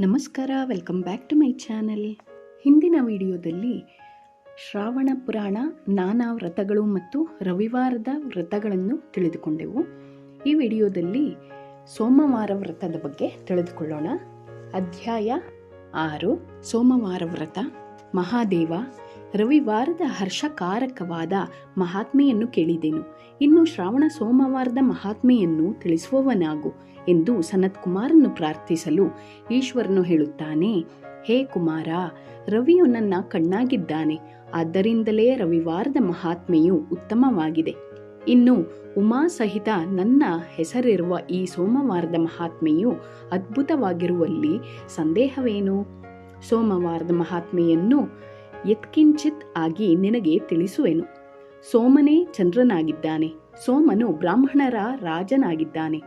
ನಮಸ್ಕಾರ welcome back to my channel ಹಿಂದಿನ ವಿಡಿಯೋದಲ್ಲಿ ಶ್ರಾವಣ ಪುರಾಣ, ನಾನಾ ವ್ರತಗಳು ಮತ್ತು ರವಿವಾರದ ವ್ರತಗಳನ್ನು ತಿಳಿದುಕೊಂಡೆವು. ಈ ವಿಡಿಯೋದಲ್ಲಿ ಸೋಮವಾರ ವ್ರತದ ಬಗ್ಗೆ ತಿಳಿದುಕೊಳ್ಳೋಣ. ಅಧ್ಯಾಯ ಆರು, ಸೋಮವಾರ ವ್ರತ, ಮಹಾದೇವ ರವಿವಾರದ ಹರ್ಷಕಾರಕವಾದ ಮಹಾತ್ಮೆಯನ್ನು ಕೇಳಿದೆನು. ಇನ್ನು ಶ್ರಾವಣ ಸೋಮವಾರದ ಮಹಾತ್ಮೆಯನ್ನು ತಿಳಿಸುವವನಾಗು ಎಂದು ಸನತ್ ಕುಮಾರನ್ನು ಪ್ರಾರ್ಥಿಸಲು ಈಶ್ವರನು ಹೇಳುತ್ತಾನೆ, ಹೇ ಕುಮಾರ, ರವಿಯು ನನ್ನ ಕಣ್ಣಾಗಿದ್ದಾನೆ. ಆದ್ದರಿಂದಲೇ ರವಿವಾರದ ಮಹಾತ್ಮೆಯು ಉತ್ತಮವಾಗಿದೆ. ಇನ್ನು ಉಮಾ ಸಹಿತ ನನ್ನ ಹೆಸರಿರುವ ಈ ಸೋಮವಾರದ ಮಹಾತ್ಮೆಯು ಅದ್ಭುತವಾಗಿರುವಲ್ಲಿ ಸಂದೇಹವೇನು? ಸೋಮವಾರದ ಮಹಾತ್ಮೆಯನ್ನು ಯತ್ಕಿಂಚಿತ್ ಆಗಿ ನಿನಗೆ ತಿಳಿಸುವೆನು. ಸೋಮನೇ ಚಂದ್ರನಾಗಿದ್ದಾನೆ. ಸೋಮನು ಬ್ರಾಹ್ಮಣರ ರಾಜನಾಗಿದ್ದಾನೆ.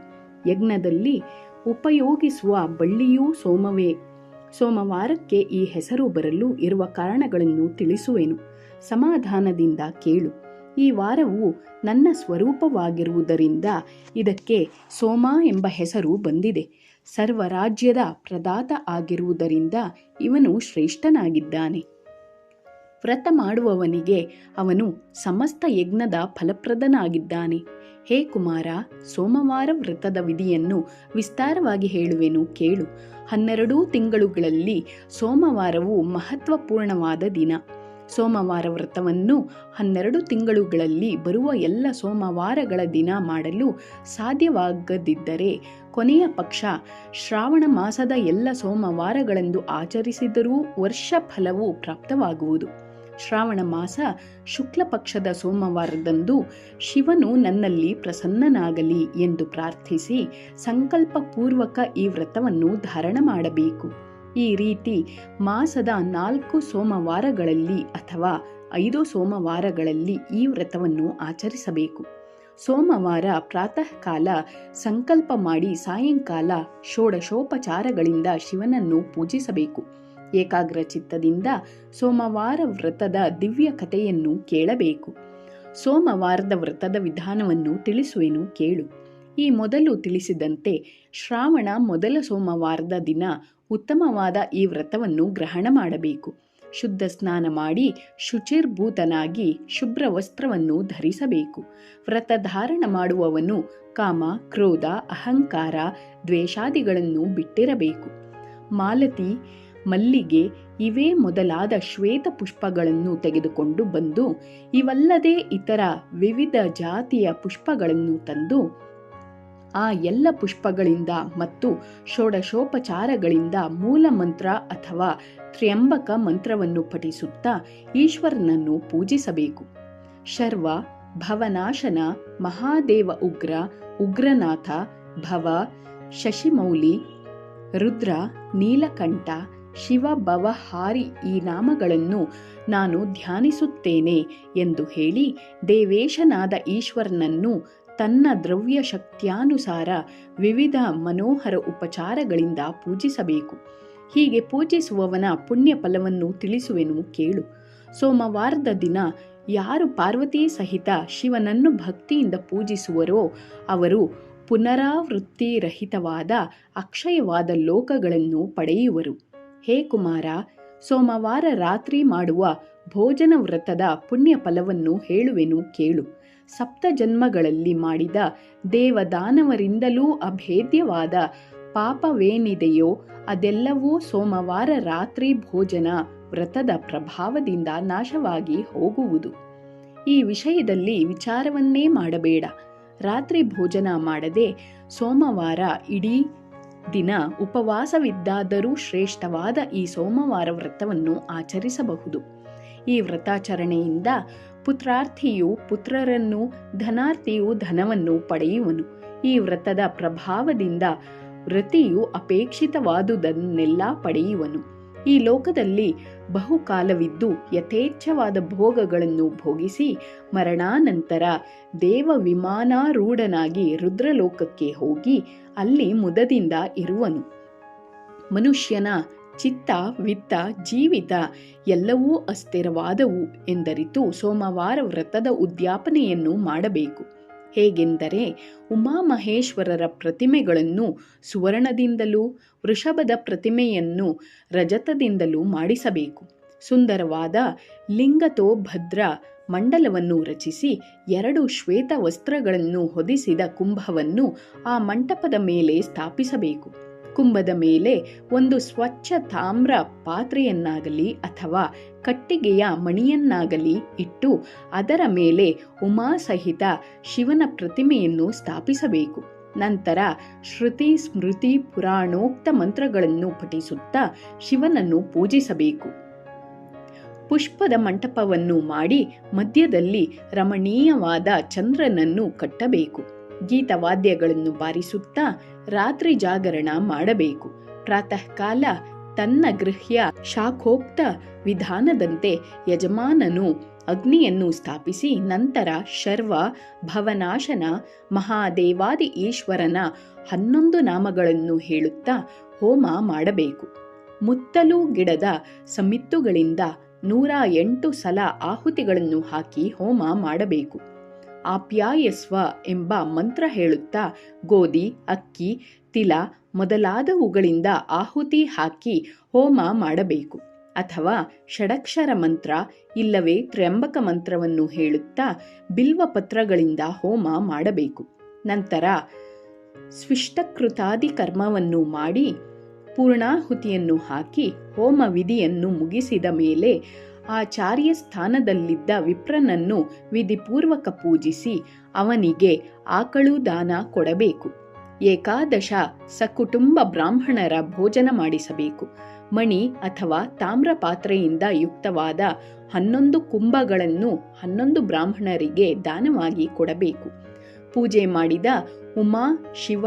ಯಜ್ಞದಲ್ಲಿ ಉಪಯೋಗಿಸುವ ಬಳ್ಳಿಯೂ ಸೋಮವೇ. ಸೋಮವಾರಕ್ಕೆ ಈ ಹೆಸರು ಬರಲು ಇರುವ ಕಾರಣಗಳನ್ನು ತಿಳಿಸುವೆನು. ಸಮಾಧಾನದಿಂದ ಕೇಳು. ಈ ವಾರವು ನನ್ನ ಸ್ವರೂಪವಾಗಿರುವುದರಿಂದ ಇದಕ್ಕೆ ಸೋಮ ಎಂಬ ಹೆಸರು ಬಂದಿದೆ. ಸರ್ವರಾಜ್ಯದ ಪ್ರದಾತ ಆಗಿರುವುದರಿಂದ ಇವನು ಶ್ರೇಷ್ಠನಾಗಿದ್ದಾನೆ. ವ್ರತ ಮಾಡುವವನಿಗೆ ಅವನು ಸಮಸ್ತ ಯಜ್ಞದ ಫಲಪ್ರದನಾಗಿದ್ದಾನೆ. ಹೇ ಕುಮಾರ, ಸೋಮವಾರ ವ್ರತದ ವಿಧಿಯನ್ನು ವಿಸ್ತಾರವಾಗಿ ಹೇಳುವೆನು, ಕೇಳು. ಹನ್ನೆರಡೂ ತಿಂಗಳುಗಳಲ್ಲಿ ಸೋಮವಾರವು ಮಹತ್ವಪೂರ್ಣವಾದ ದಿನ. ಸೋಮವಾರ ವ್ರತವನ್ನು ಹನ್ನೆರಡು ತಿಂಗಳುಗಳಲ್ಲಿ ಬರುವ ಎಲ್ಲ ಸೋಮವಾರಗಳ ದಿನ ಮಾಡಲು ಸಾಧ್ಯವಾಗದಿದ್ದರೆ, ಕೊನೆಯ ಪಕ್ಷ ಶ್ರಾವಣ ಮಾಸದ ಎಲ್ಲ ಸೋಮವಾರಗಳೆಂದು ಆಚರಿಸಿದರೂ ವರ್ಷ ಫಲವು ಪ್ರಾಪ್ತವಾಗುವುದು. ಶ್ರಾವಣ ಮಾಸ ಶುಕ್ಲ ಪಕ್ಷದ ಸೋಮವಾರದಂದು ಶಿವನು ನನ್ನಲ್ಲಿ ಪ್ರಸನ್ನನಾಗಲಿ ಎಂದು ಪ್ರಾರ್ಥಿಸಿ ಸಂಕಲ್ಪಪೂರ್ವಕ ಈ ವ್ರತವನ್ನು ಧಾರಣ ಮಾಡಬೇಕು. ಈ ರೀತಿ ಮಾಸದ ನಾಲ್ಕು ಸೋಮವಾರಗಳಲ್ಲಿ ಅಥವಾ ಐದು ಸೋಮವಾರಗಳಲ್ಲಿ ಈ ವ್ರತವನ್ನು ಆಚರಿಸಬೇಕು. ಸೋಮವಾರ ಪ್ರಾತಃ ಕಾಲ ಸಂಕಲ್ಪ ಮಾಡಿ ಸಾಯಂಕಾಲ ಷೋಡಶೋಪಚಾರಗಳಿಂದ ಶಿವನನ್ನು ಪೂಜಿಸಬೇಕು. ಏಕಾಗ್ರ ಚಿತ್ತದಿಂದ ಸೋಮವಾರ ವ್ರತದ ದಿವ್ಯ ಕಥೆಯನ್ನು ಕೇಳಬೇಕು. ಸೋಮವಾರದ ವ್ರತದ ವಿಧಾನವನ್ನು ತಿಳಿಸುವೆನು ಕೇಳು. ಈ ಮೊದಲು ತಿಳಿಸಿದಂತೆ ಶ್ರಾವಣ ಮೊದಲ ಸೋಮವಾರದ ದಿನ ಉತ್ತಮವಾದ ಈ ವ್ರತವನ್ನು ಗ್ರಹಣ ಮಾಡಬೇಕು. ಶುದ್ಧ ಸ್ನಾನ ಮಾಡಿ ಶುಚಿರ್ಭೂತನಾಗಿ ಶುಭ್ರ ವಸ್ತ್ರವನ್ನು ಧರಿಸಬೇಕು. ವ್ರತ ಧಾರಣ ಮಾಡುವವನು ಕಾಮ, ಕ್ರೋಧ, ಅಹಂಕಾರ, ದ್ವೇಷಾದಿಗಳನ್ನು ಬಿಟ್ಟಿರಬೇಕು. ಮಾಲತಿ ಮಲ್ಲಿಗೆ ಇವೇ ಮೊದಲಾದ ಶ್ವೇತ ಪುಷ್ಪಗಳನ್ನು ತೆಗೆದುಕೊಂಡು ಬಂದು, ಇವಲ್ಲದೆ ಇತರ ವಿವಿಧ ಜಾತಿಯ ಪುಷ್ಪಗಳನ್ನು ತಂದು, ಆ ಎಲ್ಲ ಪುಷ್ಪಗಳಿಂದ ಮತ್ತು ಷೋಡಶೋಪಚಾರಗಳಿಂದ ಮೂಲ ಮಂತ್ರ ಅಥವಾ ತ್ರ್ಯಂಬಕ ಮಂತ್ರವನ್ನು ಪಠಿಸುತ್ತಾ ಈಶ್ವರನನ್ನು ಪೂಜಿಸಬೇಕು. ಶರ್ವ, ಭವನಾಶನ, ಮಹಾದೇವ ಉಗ್ರ, ಉಗ್ರನಾಥ, ಭವ ಶಶಿಮೌಲಿ ರುದ್ರ, ನೀಲಕಂಠ ಶಿವ ಭವಹಾರಿ ಈ ನಾಮಗಳನ್ನು ನಾನು ಧ್ಯಾನಿಸುತ್ತೇನೆ ಎಂದು ಹೇಳಿ ದೇವೇಶನಾದ ಈಶ್ವರನನ್ನು ತನ್ನ ದ್ರವ್ಯ ಶಕ್ತಿಯಾನುಸಾರ ವಿವಿಧ ಮನೋಹರ ಉಪಚಾರಗಳಿಂದ ಪೂಜಿಸಬೇಕು. ಹೀಗೆ ಪೂಜಿಸುವವನ ಪುಣ್ಯ ಫಲವನ್ನು ತಿಳಿಸುವೆನು ಕೇಳು. ಸೋಮವಾರದ ದಿನ ಯಾರು ಪಾರ್ವತಿ ಸಹಿತ ಶಿವನನ್ನು ಭಕ್ತಿಯಿಂದ ಪೂಜಿಸುವರೋ ಅವರು ಪುನರಾವೃತ್ತಿರಹಿತವಾದ ಅಕ್ಷಯವಾದ ಲೋಕಗಳನ್ನು ಪಡೆಯುವರು. ಹೇ ಕುಮಾರ, ಸೋಮವಾರ ರಾತ್ರಿ ಮಾಡುವ ಭೋಜನ ವ್ರತದ ಪುಣ್ಯ ಫಲವನ್ನು ಹೇಳುವೆನು ಕೇಳು. ಸಪ್ತ ಜನ್ಮಗಳಲ್ಲಿ ಮಾಡಿದ ದೇವದಾನವರಿಂದಲೂ ಅಭೇದ್ಯವಾದ ಪಾಪವೇನಿದೆಯೋ ಅದೆಲ್ಲವೂ ಸೋಮವಾರ ರಾತ್ರಿ ಭೋಜನ ವ್ರತದ ಪ್ರಭಾವದಿಂದ ನಾಶವಾಗಿ ಹೋಗುವುದು. ಈ ವಿಷಯದಲ್ಲಿ ವಿಚಾರವನ್ನೇ ಮಾಡಬೇಡ. ರಾತ್ರಿ ಭೋಜನ ಮಾಡದೆ ಸೋಮವಾರ ಇಡೀ ದಿನ ಉಪವಾಸವಿದ್ದಾದರೂ ಶ್ರೇಷ್ಠವಾದ ಈ ಸೋಮವಾರ ವ್ರತವನ್ನು ಆಚರಿಸಬಹುದು. ಈ ವ್ರತಾಚರಣೆಯಿಂದ ಪುತ್ರಾರ್ಥಿಯು ಪುತ್ರರನ್ನು, ಧನಾರ್ಥಿಯು ಧನವನ್ನು ಪಡೆಯುವನು. ಈ ವ್ರತದ ಪ್ರಭಾವದಿಂದ ವೃತಿಯು ಅಪೇಕ್ಷಿತವಾದುದನ್ನೆಲ್ಲ ಪಡೆಯುವನು. ಈ ಲೋಕದಲ್ಲಿ ಬಹುಕಾಲವಿದ್ದು ಯಥೇಚ್ಛವಾದ ಭೋಗಗಳನ್ನು ಭೋಗಿಸಿ ಮರಣಾನಂತರ ದೇವ ವಿಮಾನಾರೂಢನಾಗಿ ರುದ್ರಲೋಕಕ್ಕೆ ಹೋಗಿ ಅಲ್ಲಿ ಮುದದಿಂದ ಇರುವನು. ಮನುಷ್ಯನ ಚಿತ್ತ, ವಿತ್ತ, ಜೀವಿತ ಎಲ್ಲವೂ ಅಸ್ಥಿರವಾದವು ಎಂದರಿತು ಸೋಮವಾರ ವ್ರತದ ಉದ್ಯಾಪನೆಯನ್ನು ಮಾಡಬೇಕು. ಹೇಗೆಂದರೆ ಉಮಾಮಹೇಶ್ವರರ ಪ್ರತಿಮೆಗಳನ್ನು ಸುವರ್ಣದಿಂದಲೂ ವೃಷಭದ ಪ್ರತಿಮೆಯನ್ನು ರಜತದಿಂದಲೂ ಮಾಡಿಸಬೇಕು. ಸುಂದರವಾದ ಲಿಂಗತೋ ಭದ್ರ ಮಂಡಲವನ್ನು ರಚಿಸಿ ಎರಡು ಶ್ವೇತ ವಸ್ತ್ರಗಳನ್ನು ಹೊದಿಸಿದ ಕುಂಭವನ್ನು ಆ ಮಂಟಪದ ಮೇಲೆ ಸ್ಥಾಪಿಸಬೇಕು. ಕುಂಭದ ಮೇಲೆ ಒಂದು ಸ್ವಚ್ಛ ತಾಮ್ರ ಪಾತ್ರೆಯನ್ನಾಗಲಿ ಅಥವಾ ಕಟ್ಟಿಗೆಯ ಮಣಿಯನ್ನಾಗಲಿ ಇಟ್ಟು ಅದರ ಮೇಲೆ ಉಮಾಸಹಿತ ಶಿವನ ಪ್ರತಿಮೆಯನ್ನು ಸ್ಥಾಪಿಸಬೇಕು. ನಂತರ ಶ್ರುತಿ ಸ್ಮೃತಿ ಪುರಾಣೋಕ್ತ ಮಂತ್ರಗಳನ್ನು ಪಠಿಸುತ್ತಾ ಶಿವನನ್ನು ಪೂಜಿಸಬೇಕು. ಪುಷ್ಪದ ಮಂಟಪವನ್ನು ಮಾಡಿ ಮಧ್ಯದಲ್ಲಿ ರಮಣೀಯವಾದ ಚಂದ್ರನನ್ನು ಕಟ್ಟಬೇಕು. ಗೀತವಾದ್ಯಗಳನ್ನು ಬಾರಿಸುತ್ತಾ ರಾತ್ರಿ ಜಾಗರಣ ಮಾಡಬೇಕು. ಪ್ರಾತಃಕಾಲ ತನ್ನ ಗೃಹ್ಯ ಶಾಖೋಕ್ತ ವಿಧಾನದಂತೆ ಯಜಮಾನನು ಅಗ್ನಿಯನ್ನು ಸ್ಥಾಪಿಸಿ ನಂತರ ಶರ್ವ, ಭವನಾಶನ, ಮಹಾದೇವಾದಿ ಈಶ್ವರನ ಹನ್ನೊಂದು ನಾಮಗಳನ್ನು ಹೇಳುತ್ತಾ ಹೋಮ ಮಾಡಬೇಕು. ಮುತ್ತಲು ಗಿಡದ ಸಮಿತ್ತುಗಳಿಂದ ನೂರ ಎಂಟು ಸಲ ಆಹುತಿಗಳನ್ನು ಹಾಕಿ ಹೋಮ ಮಾಡಬೇಕು. ಆಪ್ಯಾಯಸ್ವ ಎಂಬ ಮಂತ್ರ ಹೇಳುತ್ತಾ ಗೋಧಿ, ಅಕ್ಕಿ, ತಿಲ ಮೊದಲಾದವುಗಳಿಂದ ಆಹುತಿ ಹಾಕಿ ಹೋಮ ಮಾಡಬೇಕು. ಅಥವಾ ಷಡಕ್ಷರ ಮಂತ್ರ ಇಲ್ಲವೇ ತ್ರ್ಯಂಬಕ ಮಂತ್ರವನ್ನು ಹೇಳುತ್ತಾ ಬಿಲ್ವ ಪತ್ರಗಳಿಂದ ಹೋಮ ಮಾಡಬೇಕು. ನಂತರ ಸ್ವಿಷ್ಟಕೃತಾದಿ ಕರ್ಮವನ್ನು ಮಾಡಿ ಪೂರ್ಣಾಹುತಿಯನ್ನು ಹಾಕಿ ಹೋಮ ವಿಧಿಯನ್ನು ಮುಗಿಸಿದ ಮೇಲೆ ಆಚಾರ್ಯ ಸ್ಥಾನದಲ್ಲಿದ್ದ ವಿಪ್ರನನ್ನು ವಿಧಿಪೂರ್ವಕ ಪೂಜಿಸಿ ಅವನಿಗೆ ಆಕಳು ದಾನ ಕೊಡಬೇಕು. ಏಕಾದಶ ಸಕುಟುಂಬ ಬ್ರಾಹ್ಮಣರ ಭೋಜನ ಮಾಡಿಸಬೇಕು. ಮಣಿ ಅಥವಾ ತಾಮ್ರ ಪಾತ್ರೆಯಿಂದ ಯುಕ್ತವಾದ ಹನ್ನೊಂದು ಕುಂಭಗಳನ್ನು ಹನ್ನೊಂದು ಬ್ರಾಹ್ಮಣರಿಗೆ ದಾನವಾಗಿ ಕೊಡಬೇಕು. ಪೂಜೆ ಮಾಡಿದ ಉಮಾ, ಶಿವ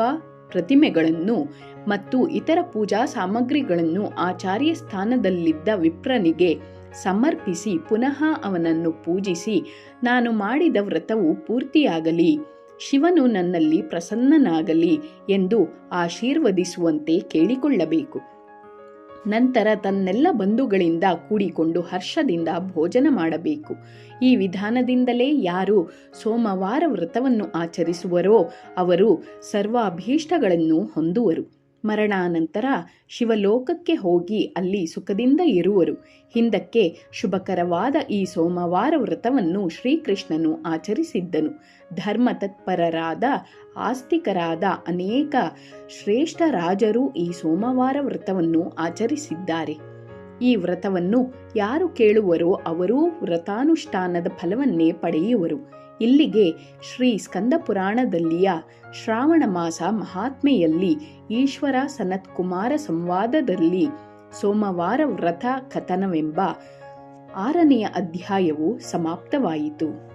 ಪ್ರತಿಮೆಗಳನ್ನು ಮತ್ತು ಇತರ ಪೂಜಾ ಸಾಮಗ್ರಿಗಳನ್ನು ಆಚಾರ್ಯ ಸ್ಥಾನದಲ್ಲಿದ್ದ ವಿಪ್ರನಿಗೆ ಸಮರ್ಪಿಸಿ ಪುನಃ ಅವನನ್ನು ಪೂಜಿಸಿ, ನಾನು ಮಾಡಿದ ವ್ರತವು ಪೂರ್ತಿಯಾಗಲಿ, ಶಿವನು ನನ್ನಲ್ಲಿ ಪ್ರಸನ್ನನಾಗಲಿ ಎಂದು ಆಶೀರ್ವದಿಸುವಂತೆ ಕೇಳಿಕೊಳ್ಳಬೇಕು. ನಂತರ ತನ್ನೆಲ್ಲ ಬಂಧುಗಳಿಂದ ಕೂಡಿಕೊಂಡು ಹರ್ಷದಿಂದ ಭೋಜನ ಮಾಡಬೇಕು. ಈ ವಿಧಾನದಿಂದಲೇ ಯಾರು ಸೋಮವಾರ ವ್ರತವನ್ನು ಆಚರಿಸುವರೋ ಅವರು ಸರ್ವಾಭೀಷ್ಟಗಳನ್ನು ಹೊಂದುವರು. ಮರಣಾನಂತರ ಶಿವಲೋಕಕ್ಕೆ ಹೋಗಿ ಅಲ್ಲಿ ಸುಖದಿಂದ ಇರುವರು. ಹಿಂದಕ್ಕೆ ಶುಭಕರವಾದ ಈ ಸೋಮವಾರ ವ್ರತವನ್ನು ಶ್ರೀಕೃಷ್ಣನು ಆಚರಿಸಿದ್ದನು. ಧರ್ಮ ತತ್ಪರರಾದ, ಆಸ್ತಿಕರಾದ ಅನೇಕ ಶ್ರೇಷ್ಠ ರಾಜರು ಈ ಸೋಮವಾರ ವ್ರತವನ್ನು ಆಚರಿಸಿದ್ದಾರೆ. ಈ ವ್ರತವನ್ನು ಯಾರು ಕೇಳುವರೋ ಅವರೂ ವ್ರತಾನುಷ್ಠಾನದ ಫಲವನ್ನೇ ಪಡೆಯುವರು. ಇಲ್ಲಿಗೆ ಶ್ರೀ ಸ್ಕಂದ ಪುರಾಣದಲ್ಲಿಯ ಶ್ರಾವಣ ಮಾಸ ಮಹಾತ್ಮೆಯಲ್ಲಿ ಈಶ್ವರ ಸನತ್ ಕುಮಾರ ಸಂವಾದದಲ್ಲಿ ಸೋಮವಾರ ವ್ರತ ಕಥನವೆಂಬ ಆರನೆಯ ಅಧ್ಯಾಯವು ಸಮಾಪ್ತವಾಯಿತು.